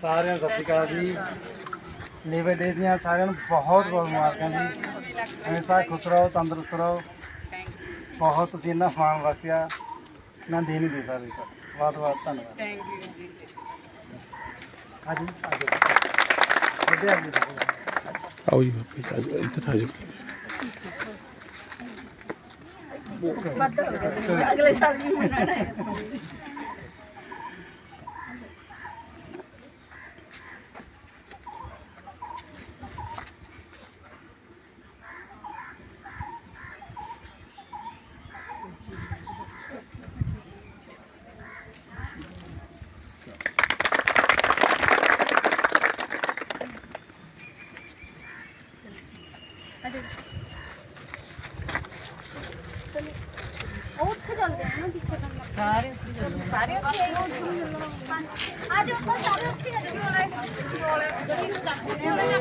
ਸਾਰਿਆਂ ਨੂੰ ਸਤਿ ਸ਼੍ਰੀ ਅਕਾਲ ਜੀ। ਲੇਬਰ ਡੇ ਦੀਆਂ ਸਾਰਿਆਂ ਨੂੰ ਬਹੁਤ ਬਹੁਤ ਮੁਬਾਰਕਾਂ ਜੀ। ਹਮੇਸ਼ਾ ਖੁਸ਼ ਰਹੋ, ਤੰਦਰੁਸਤ ਰਹੋ। ਬਹੁਤ ਤੁਸੀਂ ਇੰਨਾ ਫਾਨ ਬਖਸ਼ਿਆ। ਮੈਂ ਦੇ ਨਹੀਂ ਦੇ ਸਕਦਾ ਬਹੁਤ ਬਹੁਤ ਧੰਨਵਾਦ। ਥੈਂਕ ਯੂ ਹਾਂਜੀ ਆਜੋ ਆਓ ਜੀ ਇੱਧਰ ਆ ਜਾਓ ਅਗਲੇ ਸਾਲ ਵੀ ਮਨਾਣਾ ਹੈ ਉੱਥੇ ਜਾਂਦੇ ਆ ਨਾ ਜਿੱਥੇ ਕੰਮ ਸਾਰੇ ਸਾਰੇ ਉੱਥੇ ਆਏ ਅੱਜ ਆਪਾਂ ਸਾਰੇ ਉੱਥੇ ਆ ਜਾਓ ਗਰੀਬ ਚੱਕਦੇ ਨੇ ਉਹਨਾਂ ਨੇ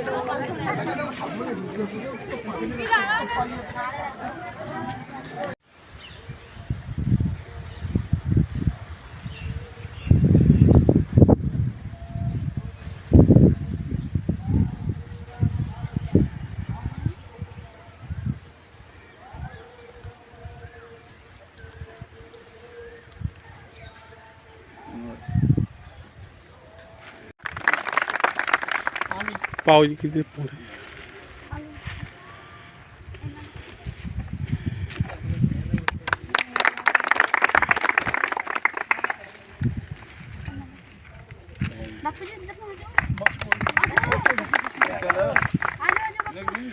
ਪਾਓ ਜੀ ਕਿਤੇ ਪੂਰੇ ਬਾਪੂ ਜੀ ਇੱਧਰ ਨੂੰ ਆ ਜਾਓ ਆ ਜਾਓ ਬੀਬੀ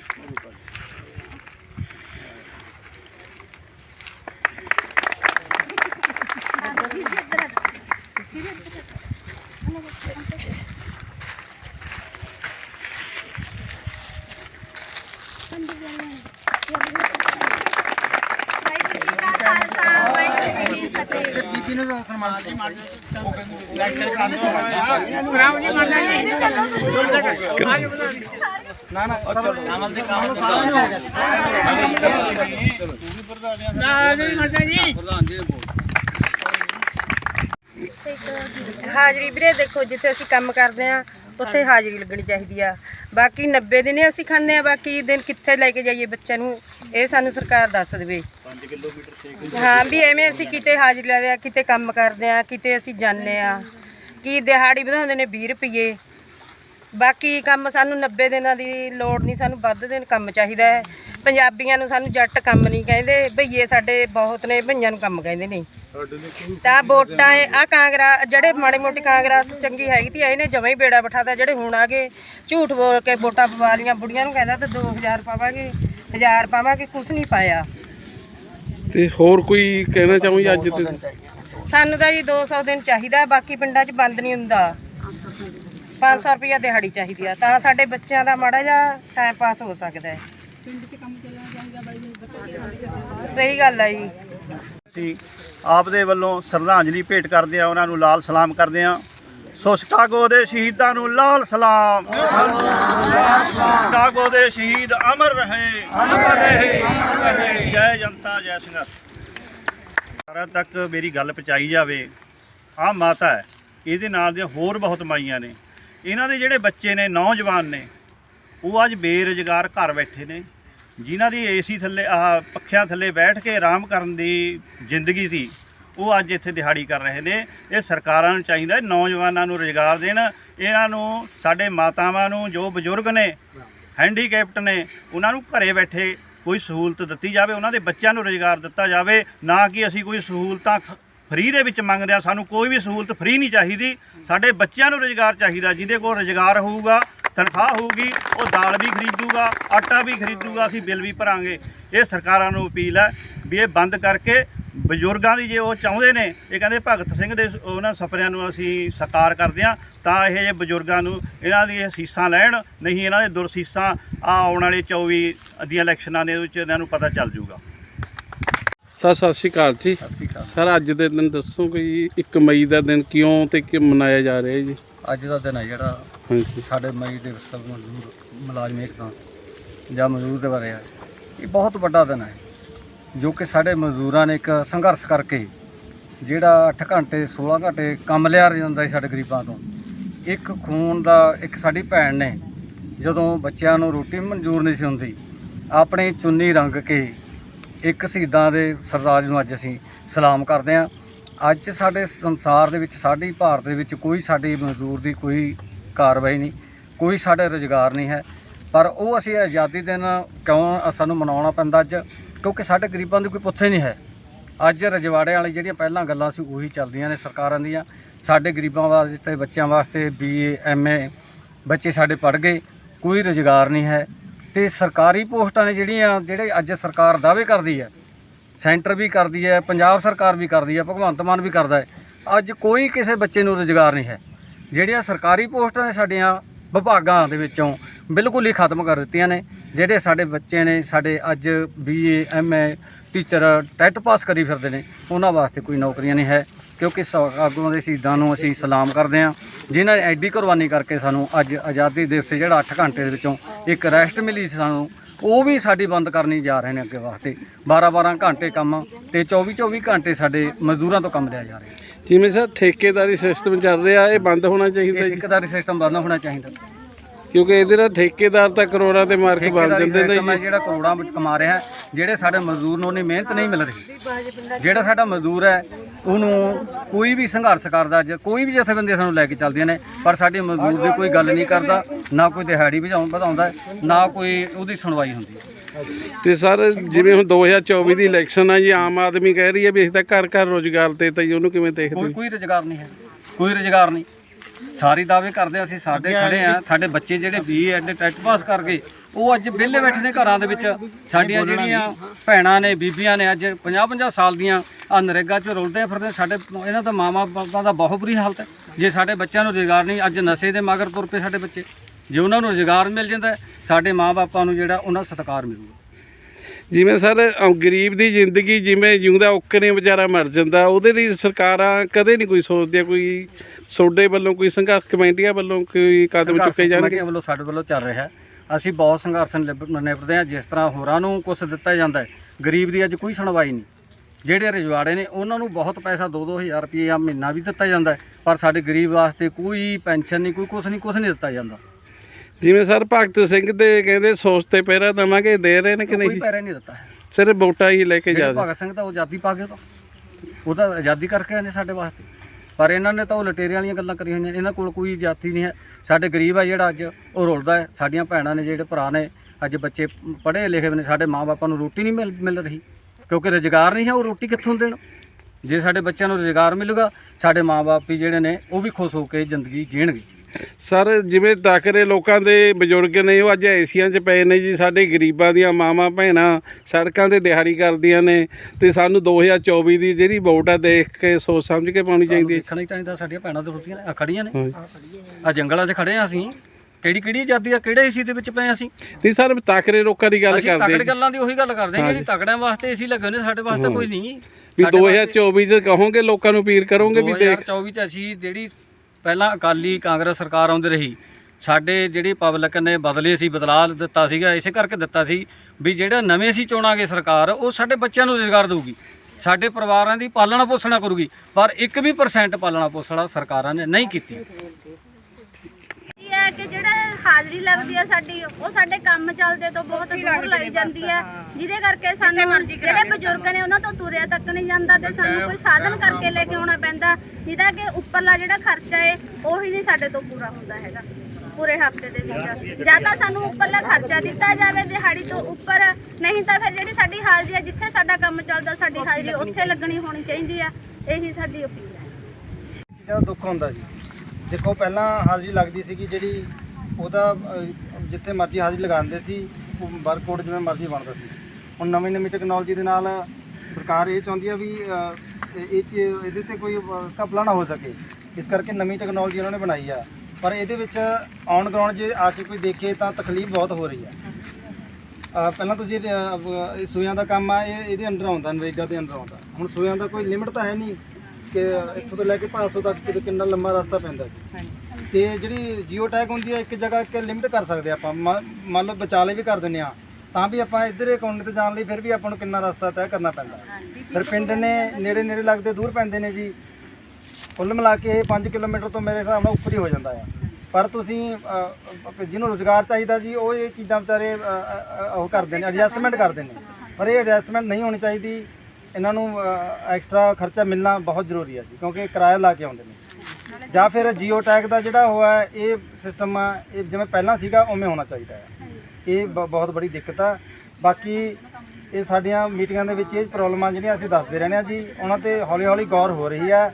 ਨਾ ਨਾ ਹਾਜ਼ਰੀ ਵੀਰੇ ਦੇਖੋ, ਜਿੱਥੇ ਅਸੀਂ ਕੰਮ ਕਰਦੇ ਆ ਉੱਥੇ ਹਾਜ਼ਰੀ ਲੱਗਣੀ ਚਾਹੀਦੀ ਆ। ਬਾਕੀ 90 ਦਿਨ ਅਸੀਂ ਖਾਂਦੇ ਆ ਬਾਕੀ ਦਿਨ ਕਿੱਥੇ ਲੈ ਕੇ ਜਾਈਏ ਬੱਚਿਆਂ ਨੂੰ, ਇਹ ਸਾਨੂੰ ਸਰਕਾਰ ਦੱਸ ਦੇਵੇ। 5 ਕਿਲੋਮੀਟਰ ਹਾਂ, ਵੀ ਐਵੇਂ ਅਸੀਂ ਕਿਤੇ ਹਾਜ਼ਰੀ ਲਾਦੇ ਆ ਕਿਤੇ ਕੰਮ ਕਰਦੇ ਆ ਕਿਤੇ ਅਸੀਂ ਜਾਂਦੇ ਆ ਕੀ ਦਿਹਾੜੀ ਵਧਾਉਂਦੇ ਨੇ 20 ਰੁਪਏ ਬਾਕੀ ਕੰਮ ਸਾਨੂੰ 90 ਦਿਨਾਂ ਦੀ ਲੋੜ ਨਹੀਂ ਸਾਨੂੰ ਵੱਧ ਦਿਨ ਕੰਮ ਚਾਹੀਦਾ ਹੈ। ਪੰਜਾਬੀਆਂ ਨੂੰ ਸਾਨੂੰ ਜੱਟ ਕੰਮ ਨਹੀਂ ਕਹਿੰਦੇ ਭਈਏ ਸਾਡੇ ਬਹੁਤ ਨੇ ਭਈਆਂ ਨੂੰ ਕੰਮ ਕਹਿੰਦੇ ਨੇ ਤਾਂ ਵੋਟਾਂ ਆ ਕਾਂਗਰਸ ਜਿਹੜੇ ਮਾੜੇ ਮੋਟੀ ਕਾਂਗਰਸ ਚੰਗੀ ਹੈਗੀ ਤੀ ਇਹਨੇ ਜਮਾਂ ਹੀ ਬੇੜਾ ਬਿਠਾਤਾ ਜਿਹੜੇ ਹੁਣ ਆ ਗਏ ਝੂਠ ਬੋਲ ਕੇ ਵੋਟਾਂ ਪਵਾ ਲੀਆਂ ਬੁੜੀਆਂ ਨੂੰ ਕਹਿੰਦਾ ਤੇ 2000 ਪਾਵਾਂਗੇ 1000 ਪਾਵਾਂਗੇ ਕੁਝ ਨਹੀਂ ਪਾਇਆ। ਤੇ ਹੋਰ ਕੋਈ ਕਹਿਣਾ ਚਾਹੂੰ ਜੀ ਅੱਜ ਤੇ ਸਾਨੂੰ ਤਾਂ ਜੀ 200 ਦਿਨ ਚਾਹੀਦਾ ਬਾਕੀ ਪਿੰਡਾਂ 'ਚ ਬੰਦ ਨਹੀਂ ਹੁੰਦਾ। 500 ਰੁਪਇਆ ਦਿਹਾੜੀ ਚਾਹੀਦੀ ਆ। ਤਾਂ ਸਾਡੇ ਬੱਚਿਆਂ ਦਾ ਮਾੜਾ ਜਿਹਾ ਟਾਈਮ ਪਾਸ ਹੋ ਸਕਦਾ ਹੈ। ਸਹੀ ਗੱਲ ਹੈ ਜੀ। ਅਸੀਂ ਆਪ ਦੇ ਵੱਲੋਂ ਸ਼ਰਧਾਂਜਲੀ ਭੇਟ ਕਰਦੇ ਆ, ਉਹਨਾਂ ਨੂੰ ਲਾਲ ਸਲਾਮ ਕਰਦੇ ਆ। ਸੋ ਸ਼ਿਕਾਗੋ ਦੇ ਸ਼ਹੀਦਾਂ ਨੂੰ ਲਾਲ ਸਲਾਮ। ਸ਼ਿਕਾਗੋ ਦੇ ਸ਼ਹੀਦ ਅਮਰ ਰਹੇ। ਅਮਰ ਰਹੇ ਜੈ ਜਨਤਾ, ਜੈ ਸੰਘਰਸ਼। ਸਾਰਾ ਤੱਕ ਮੇਰੀ ਗੱਲ ਪਹੁੰਚਾਈ ਜਾਵੇ ਆ ਮਾਤਾ ਹੈ। ਇਹਦੇ ਨਾਲ ਦੀਆਂ ਹੋਰ ਬਹੁਤ ਮਾਈਆਂ ਨੇ। ਇਹਨਾਂ ਦੇ ਜਿਹੜੇ ਬੱਚੇ ਨੇ, ਨੌਜਵਾਨ ਨੇ, ਉਹ ਅੱਜ ਬੇਰੁਜ਼ਗਾਰ ਘਰ ਬੈਠੇ ਨੇ, ਜਿਨ੍ਹਾਂ ਦੀ ਏਸੀ ਥੱਲੇ ਆਹ ਪੱਖਿਆਂ ਥੱਲੇ ਬੈਠ ਕੇ ਆਰਾਮ ਕਰਨ ਦੀ ਜ਼ਿੰਦਗੀ ਸੀ, ਉਹ ਅੱਜ ਇੱਥੇ ਦਿਹਾੜੀ ਕਰ ਰਹੇ ਨੇ। ਇਹ ਸਰਕਾਰਾਂ ਨੂੰ ਚਾਹੀਦਾ ਨੌਜਵਾਨਾਂ ਨੂੰ ਰੁਜ਼ਗਾਰ ਦੇਣ, ਇਹਨਾਂ ਨੂੰ, ਸਾਡੇ ਮਾਤਾਵਾਂ ਨੂੰ, ਜੋ ਬਜ਼ੁਰਗ ਨੇ ਹੈਂਡੀਕੈਪਟ ਨੇ, ਉਹਨਾਂ ਨੂੰ ਘਰੇ ਬੈਠੇ ਕੋਈ ਸਹੂਲਤ ਦਿੱਤੀ ਜਾਵੇ, ਉਹਨਾਂ ਦੇ ਬੱਚਿਆਂ ਨੂੰ ਰੁਜ਼ਗਾਰ ਦਿੱਤਾ ਜਾਵੇ, ਨਾ ਕਿ ਅਸੀਂ ਕੋਈ ਸਹੂਲਤਾਂ ਫ੍ਰੀ ਦੇ ਵਿੱਚ ਮੰਗਦੇ ਆ, ਸਾਨੂੰ ਕੋਈ ਵੀ ਸਹੂਲਤ ਫ੍ਰੀ ਨਹੀਂ ਚਾਹੀਦੀ। ਸਾਡੇ ਬੱਚਿਆਂ ਨੂੰ ਰੁਜ਼ਗਾਰ ਚਾਹੀਦਾ, ਜਿਹਦੇ ਕੋਲ ਰੁਜ਼ਗਾਰ ਹੋਊਗਾ, ਤਨਖਾਹ ਹੋਊਗੀ, ਉਹ ਦਾਲ ਵੀ ਖਰੀਦੂਗਾ, ਆਟਾ ਵੀ ਖਰੀਦੂਗਾ, ਅਸੀਂ ਬਿੱਲ ਵੀ ਭਰਾਂਗੇ। ਇਹ ਸਰਕਾਰਾਂ ਨੂੰ ਅਪੀਲ ਹੈ ਵੀ ਇਹ ਬੰਦ ਕਰਕੇ ਬਜ਼ੁਰਗਾਂ ਦੀ ਜੇ ਉਹ ਚਾਹੁੰਦੇ ਨੇ, ਇਹ ਕਹਿੰਦੇ ਭਗਤ ਸਿੰਘ ਦੇ ਉਹਨਾਂ ਸੁਪਨਿਆਂ ਨੂੰ ਅਸੀਂ ਸਾਕਾਰ ਕਰਦੇ ਹਾਂ, ਤਾਂ ਇਹ ਜੇ ਬਜ਼ੁਰਗਾਂ ਨੂੰ ਇਹਨਾਂ ਦੀਆਂ ਸੀਸਾਂ ਲੈਣ, ਨਹੀਂ ਇਹਨਾਂ ਦੇ ਦੁਰਸੀਸਾਂ ਆ ਆਉਣ ਵਾਲੇ 24 ਦੀਆਂ ਇਲੈਕਸ਼ਨਾਂ ਦੇ ਵਿੱਚ ਇਹਨਾਂ ਨੂੰ ਪਤਾ ਚੱਲ ਜਾਊਗਾ। ਸਰ ਸਤਿ ਸ਼੍ਰੀ ਅਕਾਲ ਜੀ। ਸਰ ਅੱਜ ਦੇ ਦਿਨ ਦੱਸੋ ਕਿ 1 ਮਈ ਦਾ ਦਿਨ ਕਿਉਂ ਤੇ ਕਿ ਮਨਾਇਆ ਜਾ ਰਿਹਾ ਜੀ? ਅੱਜ ਦਾ ਦਿਨ ਹੈ ਜਿਹੜਾ ਹਾਂਜੀ। ਸਾਡੇ ਮਈ ਦੇ ਸਭ ਮਜ਼ਦੂਰ ਮੁਲਾਜ਼ਮ ਏਕਤਾ ਜਾਂ ਮਜ਼ਦੂਰ ਦੇ ਬਾਰੇ ਹੈ ਇਹ ਬਹੁਤ ਵੱਡਾ ਦਿਨ ਹੈ ਜੋ ਕਿ ਸਾਡੇ ਮਜ਼ਦੂਰਾਂ ਨੇ ਇੱਕ ਸੰਘਰਸ਼ ਕਰਕੇ ਜਿਹੜਾ 8 ਘੰਟੇ 16 ਘੰਟੇ ਕੰਮ ਲਿਆ ਜਾਂਦਾ ਸੀ ਸਾਡੇ ਗਰੀਬਾਂ ਤੋਂ। ਇੱਕ ਖੂਨ ਦਾ ਇੱਕ ਸਾਡੀ ਭੈਣ ਨੇ ਜਦੋਂ ਬੱਚਿਆਂ ਨੂੰ ਰੋਟੀ ਮਨਜ਼ੂਰ ਨਹੀਂ ਸੀ ਹੁੰਦੀ ਆਪਣੀ ਚੁੰਨੀ ਰੰਗ ਕੇ ਇੱਕ ਸ਼ਹੀਦਾਂ ਦੇ ਸਰਤਾਜ ਨੂੰ ਅੱਜ ਅਸੀਂ ਸਲਾਮ ਕਰਦੇ ਹਾਂ। ਅੱਜ ਸਾਡੇ ਸੰਸਾਰ ਦੇ ਵਿੱਚ, ਸਾਡੀ ਭਾਰਤ ਦੇ ਵਿੱਚ ਕੋਈ ਸਾਡੀ ਮਜ਼ਦੂਰ ਦੀ ਕੋਈ ਕਾਰਵਾਈ ਨਹੀਂ, ਕੋਈ ਸਾਡੇ ਰੁਜ਼ਗਾਰ ਨਹੀਂ ਹੈ। ਪਰ ਉਹ ਅਸੀਂ ਆਜ਼ਾਦੀ ਦਿਨ ਕਿਉਂ ਸਾਨੂੰ ਮਨਾਉਣਾ ਪੈਂਦਾ ਅੱਜ? ਕਿਉਂਕਿ ਸਾਡੇ ਗਰੀਬਾਂ ਦੀ ਕੋਈ ਪੁੱਛ ਨਹੀਂ ਹੈ। ਅੱਜ ਰਜਵਾੜੇ ਵਾਲੀ ਜਿਹੜੀਆਂ ਪਹਿਲਾਂ ਗੱਲਾਂ ਸੀ, ਉਹੀ ਚੱਲਦੀਆਂ ਨੇ ਸਰਕਾਰਾਂ ਦੀਆਂ। ਸਾਡੇ ਗਰੀਬਾਂ ਵਾਸਤੇ, ਬੱਚਿਆਂ ਵਾਸਤੇ ਬੀਏ ਐਮਏ ਬੱਚੇ ਸਾਡੇ ਪੜ੍ਹ ਗਏ, ਕੋਈ ਰੁਜ਼ਗਾਰ ਨਹੀਂ ਹੈ। ਤੇ ਸਰਕਾਰੀ ਪੋਸਟਾਂ ਨੇ ਜਿਹੜੀਆਂ, ਜਿਹੜੇ ਅੱਜ ਸਰਕਾਰ ਦਾਅਵੇ ਕਰਦੀ ਹੈ, ਸੈਂਟਰ ਵੀ ਕਰਦੀ ਹੈ, ਪੰਜਾਬ ਸਰਕਾਰ ਵੀ ਕਰਦੀ ਹੈ, ਭਗਵੰਤ ਮਾਨ ਵੀ ਕਰਦਾ ਹੈ, ਅੱਜ ਕੋਈ ਕਿਸੇ ਬੱਚੇ ਨੂੰ ਰੁਜ਼ਗਾਰ ਨਹੀਂ ਹੈ। ਜਿਹੜੀਆਂ ਸਰਕਾਰੀ ਪੋਸਟਾਂ ਨੇ ਸਾਡੀਆਂ ਵਿਭਾਗਾਂ ਦੇ ਵਿੱਚੋਂ ਬਿਲਕੁਲ ਹੀ ਖਤਮ ਕਰ ਦਿੱਤੀਆਂ ਨੇ, ਜਿਹੜੇ ਸਾਡੇ ਬੱਚੇ ਨੇ, ਸਾਡੇ ਅੱਜ BA MA teacher, TET pass ਕਰੀ ਫਿਰਦੇ ਨੇ, ਉਹਨਾਂ ਵਾਸਤੇ ਕੋਈ ਨੌਕਰੀਆਂ ਨਹੀਂ ਹੈ। ਕਿਉਂਕਿ ਸ- ਆਗੂਆਂ ਦੇ ਸ਼ਹੀਦਾਂ ਨੂੰ ਅਸੀਂ ਸਲਾਮ ਕਰਦੇ ਹਾਂ। ਜਿਨ੍ਹਾਂ ਨੇ ਐਡੀ ਕੁਰਬਾਨੀ ਕਰਕੇ ਸਾਨੂੰ ਅੱਜ ਆਜ਼ਾਦੀ ਦਿਵਸ ਜਿਹੜਾ 8 ਘੰਟੇ ਦੇ ਵਿੱਚੋਂ ਇੱਕ ਰੈਸਟ ਮਿਲੀ ਸੀ ਸਾਨੂੰ ਉਹ ਵੀ ਸਾਡੀ ਬੰਦ ਕਰਨੀ ਜਾ ਰਹੇ ਨੇ ਅੱਗੇ ਵਾਸਤੇ। 12 12 ਘੰਟੇ ਕੰਮ ਤੇ 24 24 ਘੰਟੇ ਸਾਡੇ ਮਜ਼ਦੂਰਾਂ ਤੋਂ ਕੰਮ ਲਿਆ ਜਾ ਰਿਹਾ। ਜਿਵੇਂ ਸਰ ਠੇਕੇਦਾਰੀ ਸਿਸਟਮ ਚੱਲ ਰਿਹਾ ਇਹ ਬੰਦ ਹੋਣਾ ਚਾਹੀਦਾ ਇਹ ਜੀ? ਠੇਕੇਦਾਰੀ ਸਿਸਟਮ ਬੰਦ ਹੋਣਾ ਚਾਹੀਦਾ। ਕਿਉਂਕਿ ਇਹਦੇ ਨਾਲ ਠੇਕੇਦਾਰ ਤਾਂ ਕਰੋੜਾਂ ਤੇ ਮਾਰ ਕੇ ਬਣ ਠੇਕੇਦਾਰੀ ਜਾਂਦੇ ਨੇ ਸਿਸਟਮ ਹੈ ਜਿਹੜਾ ਕਰੋੜਾਂ ਵਿੱਚ ਕਮਾ ਰਿਹਾ ਹੈ ਜਿਹੜੇ ਸਾਡੇ ਮਜ਼ਦੂਰ ਨੂੰ ਉਹਨੀ ਮਿਹਨਤ ਨਹੀਂ ਮਿਲ ਰਹੀ। ਜਿਹੜਾ ਸਾਡਾ ਮਜ਼ਦੂਰ ਹੈ ਉਹਨੂੰ ਕੋਈ ਵੀ ਸੰਘਰਸ਼ ਕਰਦਾ ਅੱਜ ਕੋਈ ਵੀ ਜਥੇਬੰਦੀਆਂ ਸਾਨੂੰ ਲੈ ਕੇ ਚੱਲਦੀਆਂ ਨੇ ਪਰ ਸਾਡੇ ਮਜ਼ਦੂਰ ਦੀ ਕੋਈ ਗੱਲ ਨਹੀਂ ਕਰਦਾ ਨਾ ਕੋਈ ਦਿਹਾੜੀ ਵਧਾਉਣ ਵਧਾਉਂਦਾ ਨਾ ਕੋਈ ਉਹਦੀ ਸੁਣਵਾਈ ਹੁੰਦੀ। ਤੇ ਸਰ ਜਿਵੇਂ ਹੁਣ 2024 ਦੀ ਇਲੈਕਸ਼ਨ ਆ ਜੀ ਆਮ ਆਦਮੀ ਕਹਿ ਰਹੀ ਹੈ ਵੀ ਅਸੀਂ ਤਾਂ ਘਰ ਘਰ ਰੋਜ਼ਗਾਰ ਤੇ ਤਾਂ ਜੀ ਉਹਨੂੰ ਕਿਵੇਂ ਦੇਖਦੇ ਕੋਈ ਕੋਈ ਰੁਜ਼ਗਾਰ ਨਹੀਂ ਹੈ ਕੋਈ ਰੁਜ਼ਗਾਰ ਨਹੀਂ। ਸਾਰੀ ਦਾਅਵੇ ਕਰਦੇ ਅਸੀਂ ਸਾਡੇ ਖੜੇ ਆ ਸਾਡੇ ਬੱਚੇ ਜਿਹੜੇ ਬੀਏ ਐਡ ਟੈਟ ਪਾਸ ਕਰ ਗਏ ਉਹ ਅੱਜ ਵਿਹਲੇ ਬੈਠੇ ਨੇ ਘਰਾਂ ਦੇ ਵਿੱਚ। ਸਾਡੀਆਂ ਜਿਹੜੀਆਂ ਭੈਣਾਂ ਨੇ ਬੀਬੀਆਂ ਨੇ ਅੱਜ 50 50 ਸਾਲ ਦੀਆਂ ਆ ਨਰੇਗਾ 'ਚ ਰੁਲਦੇ ਫਿਰਦੇ ਸਾਡੇ ਇਹਨਾਂ ਦਾ ਮਾਮਾ ਬਾਪਾਂ ਦਾ ਬਹੁਤ ਬੁਰੀ ਹਾਲਤ ਹੈ। ਜੇ ਸਾਡੇ ਬੱਚਿਆਂ ਨੂੰ ਰੁਜ਼ਗਾਰ ਨਹੀਂ ਅੱਜ ਨਸ਼ੇ ਦੇ ਮਗਰ ਤੁਰ ਪਏ ਸਾਡੇ ਬੱਚੇ। ਜੇ ਉਹਨਾਂ ਨੂੰ ਰੁਜ਼ਗਾਰ ਮਿਲ ਜਾਂਦਾ ਸਾਡੇ ਮਾਪਿਆਂ ਨੂੰ ਜਿਹੜਾ ਉਹਨਾਂ ਸਤਿਕਾਰ ਮਿਲੂਗਾ। ਜਿਵੇਂ ਸਰ ਗਰੀਬ ਦੀ ਜ਼ਿੰਦਗੀ ਜਿਵੇਂ ਜਿਉਂਦਾ ਔਕਰੇ ਵਿਚਾਰਾ ਮਰ ਜਾਂਦਾ ਉਹਦੇ ਲਈ ਸਰਕਾਰਾਂ ਕਦੇ ਨਹੀਂ ਕੋਈ ਸੋਚਦੀਆਂ ਕੋਈ ਸੋਡੇ ਵੱਲੋਂ ਕੋਈ ਸੰਘਰਸ਼ ਕਮੇਟੀਆਂ ਵੱਲੋਂ ਕੋਈ ਕਦਮ ਚੁੱਕੇ ਜਾਣਗੇ? ਵੱਲੋਂ ਸਾਡੇ ਵੱਲੋਂ ਚੱਲ ਰਿਹਾ ਅਸੀਂ ਬਹੁਤ ਸੰਘਰਸ਼ ਨਿਭਦੇ ਹਾਂ ਜਿਸ ਤਰ੍ਹਾਂ ਹੋਰਾਂ ਨੂੰ ਕੁਝ ਦਿੱਤਾ ਜਾਂਦਾ ਹੈ। ਗਰੀਬ ਦੀ ਅੱਜ ਕੋਈ ਸੁਣਵਾਈ ਨਹੀਂ। ਜਿਹੜੇ ਰਜਵਾੜੇ ਨੇ ਉਹਨਾਂ ਨੂੰ ਬਹੁਤ ਪੈਸਾ 2-2000 ਰੁਪਏ ਆ ਮਹੀਨਾ ਵੀ ਦਿੱਤਾ ਜਾਂਦਾ ਪਰ ਸਾਡੇ ਗਰੀਬ ਵਾਸਤੇ ਕੋਈ ਪੈਨਸ਼ਨ ਨਹੀਂ ਕੋਈ ਕੁਝ ਨਹੀਂ ਕੁਝ ਨਹੀਂ ਦਿੱਤਾ ਜਾਂਦਾ। ਜਿਵੇਂ ਸਰ ਭਗਤ ਸਿੰਘ ਦੇ ਕਹਿੰਦੇ ਸੋਚ ਤੇ ਪਹਿਰਾ ਦਵਾਂਗੇ ਦੇ ਰਹੇ ਨੇ ਕਿ ਕੋਈ ਨਹੀਂ? ਪੈਰਾ ਨਹੀਂ ਦਿੱਤਾ ਸਿਰਫ ਵੋਟਾਂ ਹੀ ਲੈ ਕੇ ਜਾ ਜਿਹੜੇ ਰਹੇ। ਭਗਤ ਸਿੰਘ ਤਾਂ ਉਹ ਆਜ਼ਾਦੀ ਪਾ ਕੇ ਤਾਂ। ਉਹ ਤਾਂ ਆਜ਼ਾਦੀ ਕਰਕੇ ਆਏ ਨੇ ਸਾਡੇ ਵਾਸਤੇ। ਪਰ ਇਹਨਾਂ ਨੇ ਤਾਂ ਉਹ ਲਟੇਰੇ ਵਾਲੀਆਂ ਗੱਲਾਂ ਕਰੀਆਂ ਹੋਈਆਂ ਇਹਨਾਂ ਕੋਲ ਕੋਈ ਜਾਤੀ ਨਹੀਂ ਹੈ। ਸਾਡੇ ਗਰੀਬ ਆ ਜਿਹੜਾ ਅੱਜ ਉਹ ਰੁਲਦਾ ਹੈ। ਸਾਡੀਆਂ ਭੈਣਾਂ ਨੇ ਜਿਹੜੇ ਭਰਾ ਨੇ ਅੱਜ ਬੱਚੇ ਪੜ੍ਹੇ ਲਿਖੇ ਨੇ। ਸਾਡੇ ਮਾਪਿਆਂ ਨੂੰ ਰੋਟੀ ਨਹੀਂ ਮਿਲ ਮਿਲ ਰਹੀ। ਕਿਉਂਕਿ ਰੁਜ਼ਗਾਰ ਨਹੀਂ ਹੈ ਉਹ ਰੋਟੀ ਕਿੱਥੋਂ ਦੇਣ? ਜੇ ਸਾਡੇ ਬੱਚਿਆਂ ਨੂੰ ਰੁਜ਼ਗਾਰ ਮਿਲੂਗਾ ਸਾਡੇ ਮਾਪੇ ਵੀ ਜਿਹੜੇ ਨੇ ਉਹ ਵੀ ਖੁਸ਼ ਹੋ ਕੇ ਜ਼ਿੰਦਗੀ ਜੀਣਗੇ। ਸਰ ਜਿਵੇਂ ਤਾਕਰੇ ਲੋਕਾਂ ਦੇ ਬਜ਼ੁਰਗ ਨੇ ਉਹ ਅੱਜ ਏਸੀਆਂ 'ਚ ਪਏ ਨੇ ਜੀ ਸਾਡੇ ਗਰੀਬਾਂ ਦੀਆਂ ਮਾਵਾਂ ਭੈਣਾਂ ਸੜਕਾਂ ਤੇ ਦਿਹਾੜੀ ਕਰਦੀਆਂ ਨੇ ਤੇ ਸਾਨੂੰ 2024 ਦੀ ਜਿਹੜੀ ਵੋਟ ਆ ਦੇਖ ਕੇ ਸੋਚ ਸਮਝ ਕੇ ਪਾਉਣੀ ਚਾਹੀਦੀ ਹੈ। ਦੇਖਣਾ ਹੀ ਚਾਹੀਦਾ ਸਾਡੀਆਂ ਭੈਣਾਂ ਤੇ ਰੋਟੀਆਂ ਨੇ ਖੜੀਆਂ ਨੇ। ਆ ਜੰਗਲਾਂ 'ਚ ਖੜੇ ਆ ਅਸੀਂ। ਕਿਹੜੀ ਕਿਹੜੀ ਆਜ਼ਾਦੀ ਆ ਕਿਹੜੇ ਏਸੀ ਦੇ ਵਿੱਚ ਪਏ ਅਸੀਂ? ਨਹੀਂ ਸਰ ਤਾਕਰੇ ਲੋਕਾਂ ਦੀ ਗੱਲ ਕਰਦੇ ਤਕੜੇ ਗੱਲਾਂ ਦੀ ਉਹੀ ਗੱਲ ਕਰਦੇ ਹਾਂ ਜਿਹੜੀ ਤਕੜਿਆਂ ਵਾਸਤੇ ਏਸੀ ਲੱਗੇ ਨੇ ਸਾਡੇ ਵਾਸਤੇ ਕੋਈ ਨਹੀਂ। ਵੀ 2024 'ਚ ਕਹੋਗੇ ਲੋਕਾਂ ਨੂੰ ਅਪੀਲ ਕਰੋਗੇ ਵੀ ਦੇਖ। 2024 ਚ ਅਸੀਂ ਜਿਹੜੀ ਪਹਿਲਾਂ ਅਕਾਲੀ ਕਾਂਗਰਸ ਸਰਕਾਰ ਆਉਂਦੀ ਰਹੀ, ਸਾਡੇ ਜਿਹੜੀ ਪਬਲਿਕ ਨੇ ਬਦਲੇ ਸੀ, ਬਦਲਾਅ ਦਿੱਤਾ ਸੀਗਾ, ਇਸੇ ਕਰਕੇ ਦਿੱਤਾ ਸੀ ਵੀ ਜਿਹੜਾ ਨਵੇਂ ਸੀ ਚੋਣਾਂਗੇ ਸਰਕਾਰ, ਉਹ ਸਾਡੇ ਬੱਚਿਆਂ ਨੂੰ ਰੁਜ਼ਗਾਰ ਦੇਊਗੀ। ਸਾਡੇ ਪਰਿਵਾਰਾਂ ਦੀ ਪਾਲਣਾ ਪੋਸ਼ਣਾ ਕਰੂਗੀ, ਪਰ ਇੱਕ ਵੀ ਪਰਸੈਂਟ ਪਾਲਣਾ ਪੋਸ਼ਣਾ ਸਰਕਾਰਾਂ ਨੇ ਨਹੀਂ ਕੀਤੀ। ਹੈ ਕਿ ਜਿਹੜਾ ਹਾਜ਼ਰੀ ਲੱਗਦੀ ਹੈ ਸਾਡੀ ਉਹ ਸਾਡੇ ਕੰਮ ਚੱਲਦੇ ਤੋਂ ਬਹੁਤ ਦੂਰ ਲਾਈ ਜਾਂਦੀ ਹੈ। ਜਿਹਦੇ ਕਰਕੇ ਸਾਨੂੰ ਜਿਹੜੇ ਬਜ਼ੁਰਗ ਨੇ ਉਹਨਾਂ ਤੋਂ ਤੁਰਿਆ ਤੱਕ ਨਹੀਂ ਜਾਂਦਾ ਤੇ ਸਾਨੂੰ ਕੋਈ ਸਾਧਨ ਕਰਕੇ ਲੈ ਕੇ ਆਉਣਾ ਪੈਂਦਾ। ਜਿਹਦਾ ਕਿ ਉੱਪਰਲਾ ਜਿਹੜਾ ਖਰਚਾ ਹੈ ਉਹੀ ਨਹੀਂ ਸਾਡੇ ਤੋਂ ਪੂਰਾ ਹੁੰਦਾ ਹੈਗਾ। ਪੂਰੇ ਹਫ਼ਤੇ ਦੇ ਵਿੱਚ। ਜਾਂ ਤਾਂ ਸਾਨੂੰ ਉੱਪਰਲਾ ਖਰਚਾ ਦਿੱਤਾ ਜਾਵੇ ਦਿਹਾੜੀ ਤੋਂ ਉੱਪਰ ਨਹੀਂ ਤਾਂ ਫਿਰ ਜਿਹੜੀ ਸਾਡੀ ਹਾਜ਼ਰੀ ਹੈ ਜਿੱਥੇ ਸਾਡਾ ਕੰਮ ਚੱਲਦਾ ਸਾਡੀ ਹਾਜ਼ਰੀ ਉੱਥੇ ਲੱਗਣੀ ਹੋਣੀ ਚਾਹੀਦੀ ਆ ਇਹੀ ਸਾਡੀ ਅਪੀਲ ਹੈ। ਦਾ ਦੁੱਖ ਹੁੰਦਾ ਜੀ। ਦੇਖੋ ਪਹਿਲਾਂ ਹਾਜ਼ਰੀ ਲੱਗਦੀ ਸੀਗੀ ਜਿਹੜੀ ਉਹਦਾ ਅਹ, ਜਿੱਥੇ ਮਰਜ਼ੀ ਹਾਜ਼ਰੀ ਲਗਾਉਂਦੇ ਸੀ ਉਹ ਬਾਰਕੋਡ ਜਿਵੇਂ ਮਰਜ਼ੀ ਬਣਦਾ ਸੀ। ਹੁਣ ਨਵੀਂ ਨਵੀਂ ਟੈਕਨੋਲੋਜੀ ਦੇ ਨਾਲ ਸਰਕਾਰ ਇਹ ਚਾਹੁੰਦੀ ਆ ਵੀ ਅਹ, ਇਹ ਇਹ 'ਚ ਇਹਦੇ ਤੇ ਕੋਈ ਅਹ, ਘਪਲਾ ਨਾ ਹੋ ਸਕੇ। ਇਸ ਕਰਕੇ ਨਵੀਂ ਟੈਕਨੋਲੋਜੀ ਉਹਨਾਂ ਨੇ ਬਣਾਈ ਆ। ਪਰ ਇਹਦੇ ਵਿੱਚ ਔਨ ਗਰਾਊਂਡ ਜੇ ਆ ਕੇ ਕੋਈ ਦੇਖੇ ਤਾਂ ਤਕਲੀਫ ਬਹੁਤ ਹੋ ਰਹੀ ਆ। ਅਹ, ਪਹਿਲਾਂ ਤੁਸੀਂ ਅਹ, ਅਹ, ਇਹ ਸੂਇਆਂ ਦਾ ਕੰਮ ਆ ਇਹ ਇਹਦੇ ਅੰਡਰ ਆਉਂਦਾ ਨਰੇਗਾ ਦੇ ਅੰਡਰ ਆਉਂਦਾ। ਹੁਣ ਸੂਇਆਂ ਦਾ ਕੋਈ ਲਿਮਿਟ ਤਾਂ ਹੈ ਨਹੀਂ। ਕਿ ਇੱਥੋਂ ਤੋਂ ਲੈ ਕੇ 500 ਤੱਕ ਕਿਤੇ ਕਿੰਨਾ ਲੰਮਾ ਰਸਤਾ ਪੈਂਦਾ ਜੀ। ਤੇ ਜਿਹੜੀ ਜੀਓ ਟੈਗ ਹੁੰਦੀ ਹੈ ਇੱਕ ਜਗ੍ਹਾ ਇੱਕ ਲਿਮਿਟ ਕਰ ਸਕਦੇ ਆਪਾਂ। ਮੰਨ ਮੰਨ ਲਓ ਵਿਚਾਲੇ ਵੀ ਕਰ ਦਿੰਦੇ ਆ ਤਾਂ ਵੀ ਆਪਾਂ ਇੱਧਰੇ ਕੋਨੇ ਤੇ ਜਾਣ ਲਈ ਫਿਰ ਵੀ ਆਪਾਂ ਨੂੰ ਕਿੰਨਾ ਰਸਤਾ ਤੈਅ ਕਰਨਾ ਪੈਂਦਾ। ਫਿਰ ਪਿੰਡ ਨੇ ਨੇੜੇ ਨੇੜੇ ਲੱਗਦੇ ਦੂਰ ਪੈਂਦੇ ਨੇ ਜੀ। ਕੁੱਲ ਮਿਲਾ ਕੇ ਇਹ 5 ਕਿਲੋਮੀਟਰ ਤੋਂ ਮੇਰੇ ਹਿਸਾਬ ਨਾਲ ਉੱਪਰ ਹੀ ਹੋ ਜਾਂਦਾ ਆ। ਪਰ ਤੁਸੀਂ ਅ, ਜਿਹਨੂੰ ਰੋਜ਼ਗਾਰ ਚਾਹੀਦਾ ਜੀ ਉਹ ਇਹ ਚੀਜ਼ਾਂ ਵਿਚਾਰੇ ਅ, ਅ, ਅ, ਉਹ ਕਰਦੇ ਨੇ ਐਡਜਸਟਮੈਂਟ ਕਰਦੇ ਨੇ। ਪਰ ਇਹ ਐਡਜਸਟਮੈਂਟ ਨਹੀਂ ਹੋਣੀ ਚਾਹੀਦੀ। ਇਹਨਾਂ ਨੂੰ ਐਕਸਟਰਾ ਖਰਚਾ ਮਿਲਣਾ ਬਹੁਤ ਜ਼ਰੂਰੀ ਹੈ ਜੀ ਕਿਉਂਕਿ ਕਿਰਾਇਆ ਲਾ ਕੇ ਆਉਂਦੇ ਨੇ। ਜਾਂ ਫਿਰ ਜੀਓ ਟੈਗ ਦਾ ਜਿਹੜਾ ਹੋਇਆ ਹੈ, ਇਹ ਸਿਸਟਮ ਆ ਇਹ ਜਿਵੇਂ ਪਹਿਲਾਂ ਸੀਗਾ ਉਵੇਂ ਹੋਣਾ ਚਾਹੀਦਾ ਹੈ। ਇਹ ਬ- ਬਹੁਤ ਬੜੀ ਦਿੱਕਤ ਆ। ਬਾਕੀ ਇਹ ਸਾਡੀਆਂ ਮੀਟਿੰਗਾਂ ਦੇ ਵਿੱਚ ਇਹ ਪ੍ਰੋਬਲਮਾਂ ਜਿਹੜੀਆਂ ਅਸੀਂ ਦੱਸਦੇ ਰਹਿੰਦੇ ਆ ਜੀ ਉਹਨਾਂ ਤੇ ਹੌਲੀ ਹੌਲੀ ਗੌਰ ਹੋ ਰਹੀ ਆ।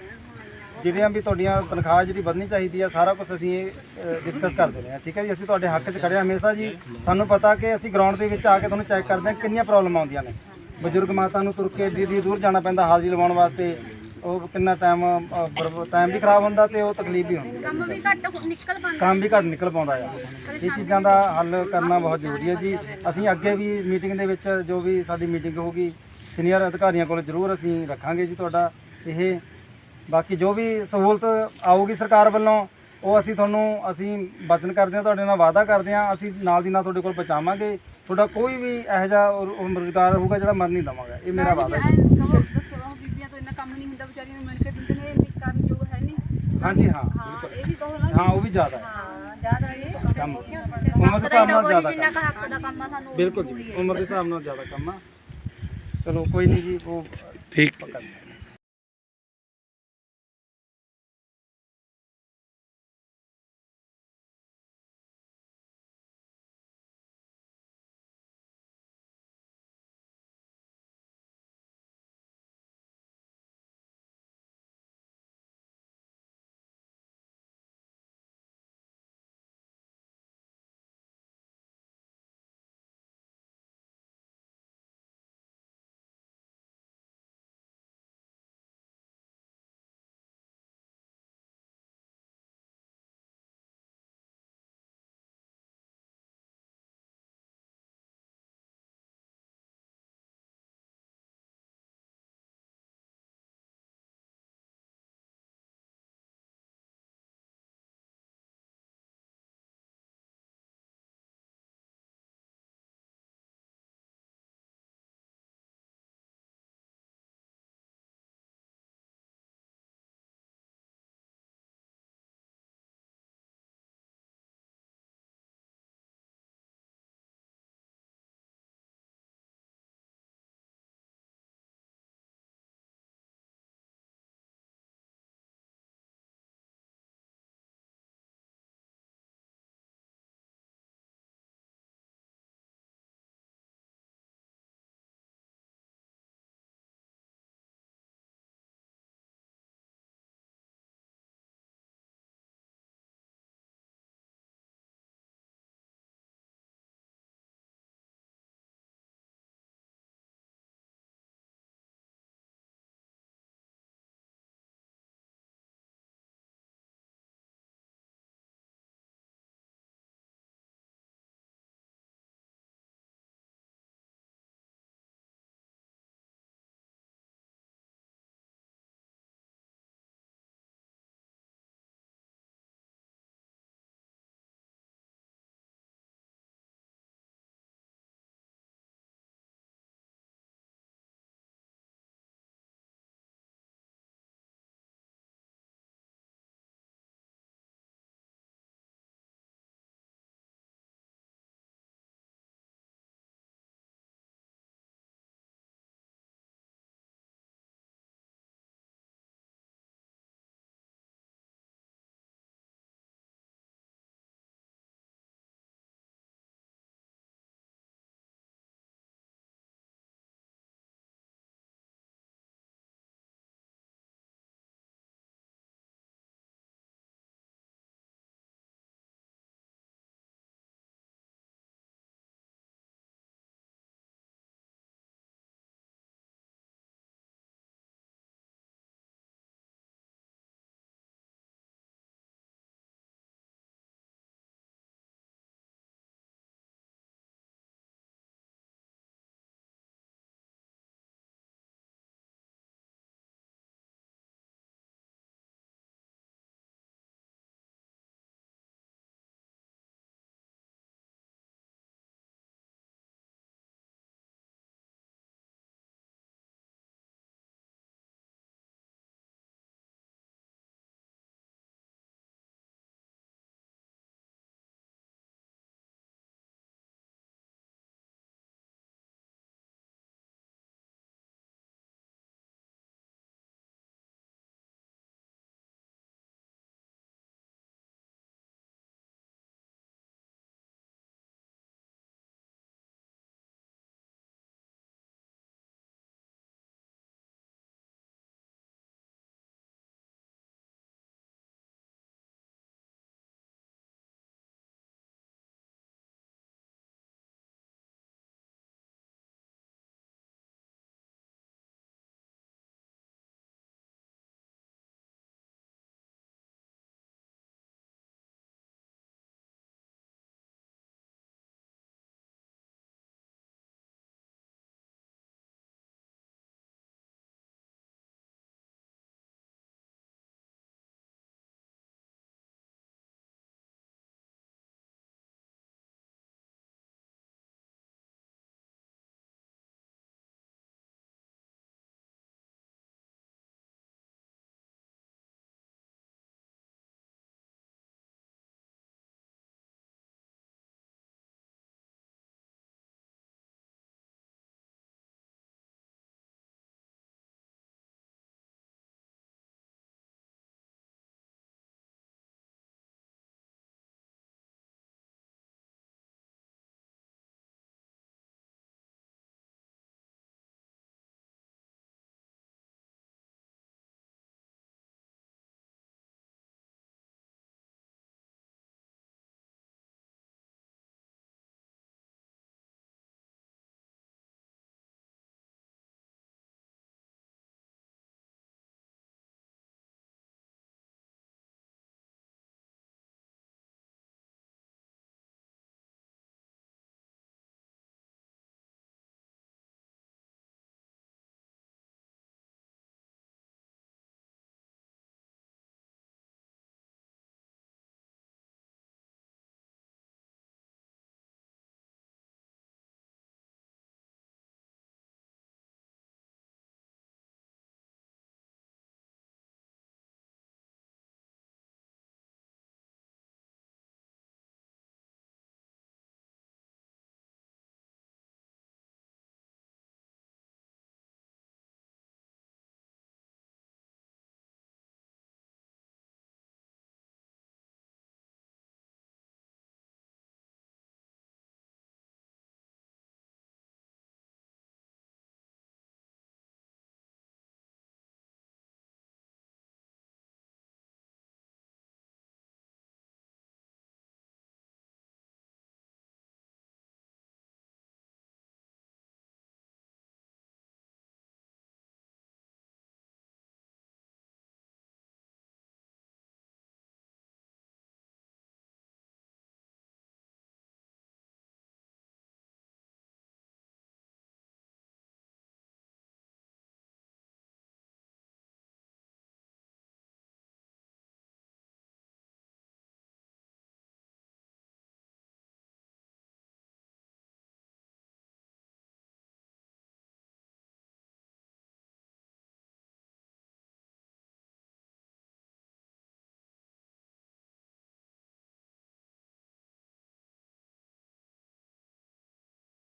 ਜਿਹੜੀਆਂ ਵੀ ਤੁਹਾਡੀਆਂ ਤਨਖਾਹ ਜਿਹੜੀ ਵਧਣੀ ਚਾਹੀਦੀ ਆ ਸਾਰਾ ਕੁਝ ਅਸੀਂ ਇਹ ਡਿਸਕਸ ਕਰਦੇ ਰਹੇ ਹਾਂ ਠੀਕ ਹੈ ਜੀ ਅਸੀਂ ਤੁਹਾਡੇ ਹੱਕ 'ਚ ਖੜੇ ਹਾਂ ਹਮੇਸ਼ਾ ਜੀ। ਸਾਨੂੰ ਪਤਾ ਕਿ ਅਸੀਂ ਗਰਾਊਂਡ ਦੇ ਵਿੱਚ ਆ ਕੇ ਤੁਹਾਨੂੰ ਚੈੱਕ ਕਰਦੇ ਹਾਂ ਕਿੰਨੀਆਂ ਪ੍ਰੋਬਲਮਾਂ ਆਉਂਦੀਆਂ ਨੇ। ਬਜ਼ੁਰਗ ਮਾਤਾ ਨੂੰ ਤੁਰ ਕੇ ਏਡੀ ਦੂਰ ਜਾਣਾ ਪੈਂਦਾ ਹਾਜ਼ਰੀ ਲਵਾਉਣ ਵਾਸਤੇ। ਉਹ ਕਿੰਨਾ ਟਾਈਮ ਟਾਈਮ ਵੀ ਖਰਾਬ ਹੁੰਦਾ ਤੇ ਉਹ ਤਕਲੀਫ ਵੀ ਹੁੰਦੀ ਕੰਮ ਵੀ ਘੱਟ ਨਿਕਲ ਪਾਉਂਦਾ। ਕੰਮ ਵੀ ਘੱਟ ਨਿਕਲ ਪਾਉਂਦਾ ਆ। ਇਹ ਚੀਜ਼ਾਂ ਦਾ ਹੱਲ ਕਰਨਾ ਬਹੁਤ ਜ਼ਰੂਰੀ ਹੈ ਜੀ। ਅਸੀਂ ਅੱਗੇ ਵੀ ਮੀਟਿੰਗ ਦੇ ਵਿੱਚ ਜੋ ਵੀ ਸਾਡੀ ਮੀਟਿੰਗ ਹੋਊਗੀ ਸੀਨੀਅਰ ਅਧਿਕਾਰੀਆਂ ਕੋਲ ਜ਼ਰੂਰ ਅਸੀਂ ਰੱਖਾਂਗੇ ਜੀ ਤੁਹਾਡਾ ਇਹ। ਬਾਕੀ ਜੋ ਵੀ ਸਹੂਲਤ ਆਊਗੀ ਸਰਕਾਰ ਵੱਲੋਂ ਉਹ ਅਸੀਂ ਤੁਹਾਨੂੰ ਅਸੀਂ ਵਚਨ ਕਰਦੇ ਹਾਂ ਤੁਹਾਡੇ ਨਾਲ ਵਾਅਦਾ ਕਰਦੇ ਹਾਂ। ਅਸੀਂ ਨਾਲ ਦੀ ਨਾਲ ਤੁਹਾਡੇ ਕੋਲ ਪਹੁੰਚਾਵਾਂਗੇ। ਤੁਹਾਡਾ ਕੋਈ ਵੀ ਇਹੋ ਜਿਹਾ ਰੋਜ਼ਗਾਰ ਹੋਊਗਾ ਜਿਹੜਾ ਮਰ ਨਹੀਂ ਦਵਾਂਗਾ। ਇਹ ਮੇਰਾ ਵਾਅਦਾ ਹੈ। ਬੀਬੀਆਂ ਤੋਂ ਇੰਨਾ ਕੰਮ ਨਹੀਂ ਹੁੰਦਾ ਵਿਚਾਰੀਆਂ ਨੂੰ ਮਿਲ ਕੇ ਦਿੰਦੇ ਨੇ ਇੰਨੀ ਕਰਨ ਯੋਗ ਹੈ ਨਹੀਂ। ਹਾਂਜੀ ਹਾਂ ਬਿਲਕੁਲ। ਇਹ ਵੀ ਕਹੋ ਨਾ। ਹਾਂ ਉਹ ਵੀ ਜ਼ਿਆਦਾ ਹੈ। ਹਾਂ ਜ਼ਿਆਦਾ ਇਹ ਕੰਮ ਉਮਰ ਦੇ ਹਿਸਾਬ ਨਾਲ ਜ਼ਿਆਦਾ ਕੰਮ ਹੱਕ ਦਾ ਕੰਮ ਆ ਸਾਨੂੰ ਬਿਲਕੁਲ ਜੀ ਉਮਰ ਦੇ ਹਿਸਾਬ ਨਾਲ ਜ਼ਿਆਦਾ ਕੰਮ ਆ। ਚਲੋ ਕੋਈ ਨਹੀਂ ਜੀ ਉਹ ਠੀਕ ਪੱਕਾ